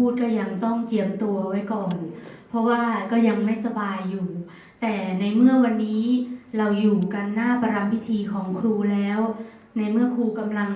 พูดก็ยังต้องเจียมตัวไว้ก่อน เพราะว่าก็ยังไม่สบายอยู่ แต่ในเมื่อวันนี้เราอยู่กันหน้าประรำพิธีของครูแล้ว ในเมื่อครูกำลัง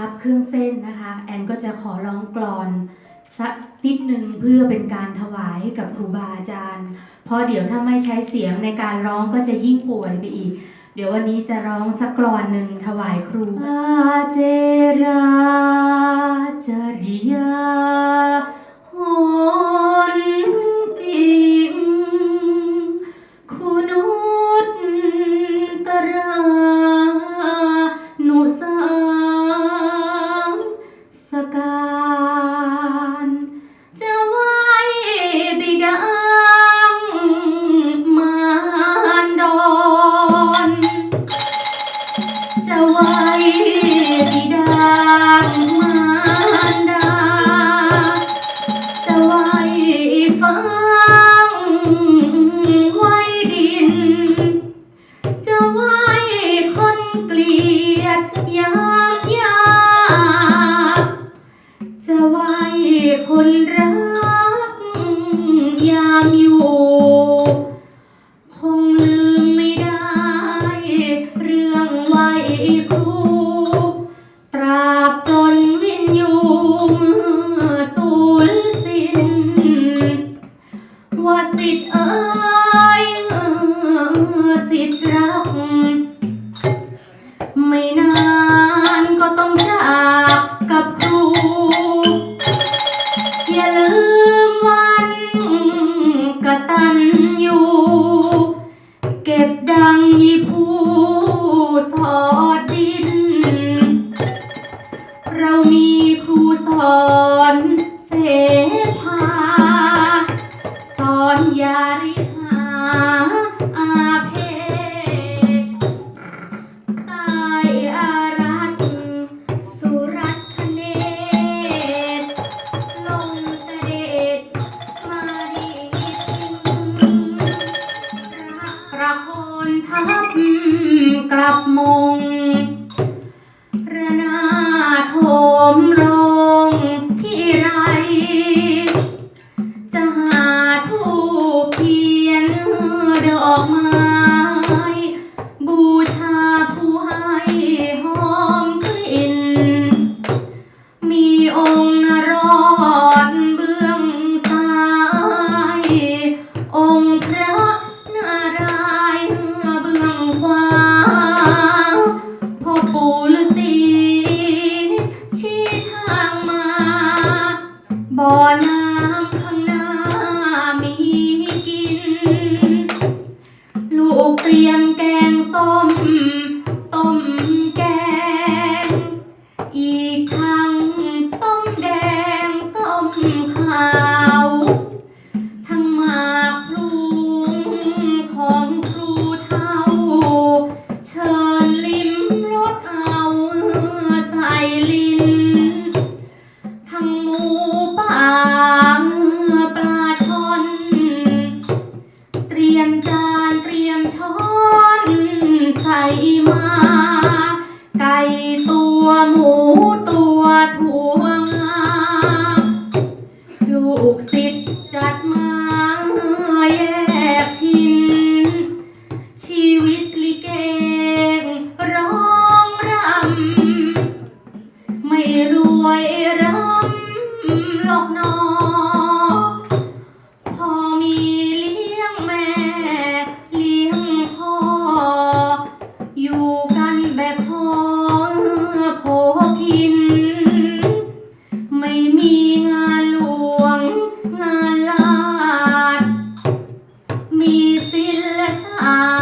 รับเครื่องเส้นนะคะ แอนก็จะขอร้องกลอนสักนิดนึงเพื่อเป็นการถวายให้กับครูบาอาจารย์ เพราะเดี๋ยวถ้าไม่ใช้เสียงในการร้องก็จะยิ่งป่วยไปอีก เดี๋ยววันนี้จะร้องสักกรอนหนึ่งถวายครูอาเจราจริยาหน ไว้บิดามารดา จะไว้ฟังไว้ดิน จะไว้คนเกลียดยามยากจะไว้คนรักยามอยู่ กระตันอยู่ เก็บดังยีผู้สอดดิน เรามีครูสอน ระโคนทับกลับมงระนาโถมลง ลิ้น ทั้งหมูป่าปลาช่อน เตรียมจานเตรียมช้อนใส่มา รอกนอพอมีเลี้ยงแม่ เลี้ยงพ่อ อยู่กันแบบพอพอพิน ไม่มีงานหลวง งานลาด มีศิลศาสตร์